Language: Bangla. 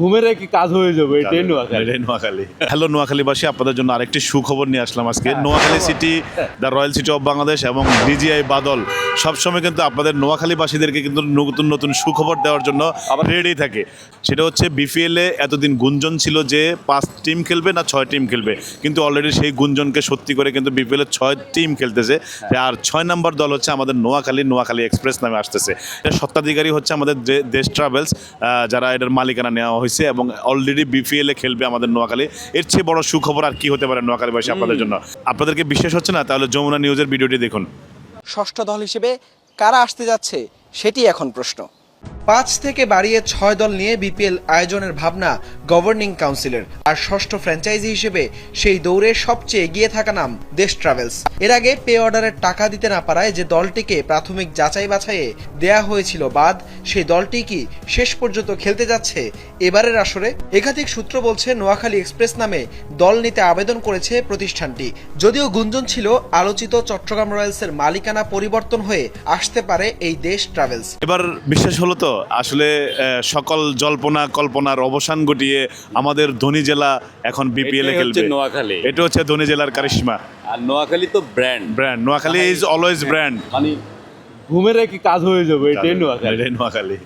ঘুমের কি কাজ হয়ে যাবে? এটাই নোয়াখালী। এটাই নোয়াখালী। হ্যালো নোয়াখালীবাসী আপনাদের জন্য আরেকটি সুখবর নিয়ে আসলাম আজকে। হ্যাঁ। Noakhali city the royal city of Bangladesh এবং ডিজিআই বাদল সবসময় কিন্তু আপনাদের নোয়াখালীবাসীদেরকে কিন্তু নতুন নতুন সুখবর দেওয়ার জন্য রেডি থাকে। সেটা হচ্ছে বিপিএল এ এতদিন গুঞ্জন ছিল যে পাঁচ টিম খেলবে না ছয় টিম খেলবে। কিন্তু অলরেডি সেই গুঞ্জনকে সত্যি করে কিন্তু বিপিএল এর ছয় টিম খেলতেছে। আর ছয় নম্বর দল হচ্ছে আমাদের নোয়াখালী নোয়াখালী এক্সপ্রেস নামে আসতেছে। এটা সত্ত্বাধিকারী হচ্ছে আমাদের দেশ ট্রাভেলস যারা এটার মালিকানা নেওয়া হয়েছে এবং অলরেডি বিপিএল এ খেলবে আমাদের নোয়াখালী। এর চেয়ে বড় সুখবর আর কি হতে পারে নোয়াখালীবাসী আপনাদের জন্য? আপনাদেরকে বিশ্বাস হচ্ছে না? তাহলে যমুনা নিউজের ভিডিওটি দেখুন। ষষ্ঠ দল হিসেবে কারা আসতে যাচ্ছে সেটি এখন প্রশ্ন। পাঁচ থেকে বাড়িয়ে ছয় দল নিয়ে বিপিএল আয়োজনের ভাবনা গভর্নিং কাউন্সিলের। আর ষষ্ঠ ফ্র্যাঞ্চাইজি হিসেবে সেই দৌড়ে সবচেয়ে এগিয়ে থাকা নাম দেশ ট্রাভেলস। এর আগে পে অর্ডারের টাকা দিতে না পারায় যে দলটিকে প্রাথমিক যাচাই বাছাইয়ে দেয়া হয়েছিল বাদ, সেই দলটি কি শেষ পর্যন্ত খেলতে যাচ্ছে এবারের আসরে? একাধিক সূত্র বলছে নোয়াখালী এক্সপ্রেস নামে দল নিতে আবেদন করেছে প্রতিষ্ঠানটি। যদিও গুঞ্জন ছিল, আলোচিত চট্টগ্রাম রয়্যালসের মালিকানা পরিবর্তন হয়ে আসতে পারে এই দেশ ট্রাভেলস। এবার বিশ্বাস হলো তো আসলে সকল জল্পনা কল্পনার অবসান ঘটিয়ে আমাদের ধনী জেলা এখন বিপিএল খেলবে। নোয়াখালী। এটা হচ্ছে ধনী জেলার কারিশমা। আর নোয়াখালী তো brand brand Noakhali is always brand মানে ঘুমের কি কাজ হয়ে যাবে এটাই নোয়াখালী। নোয়াখালী।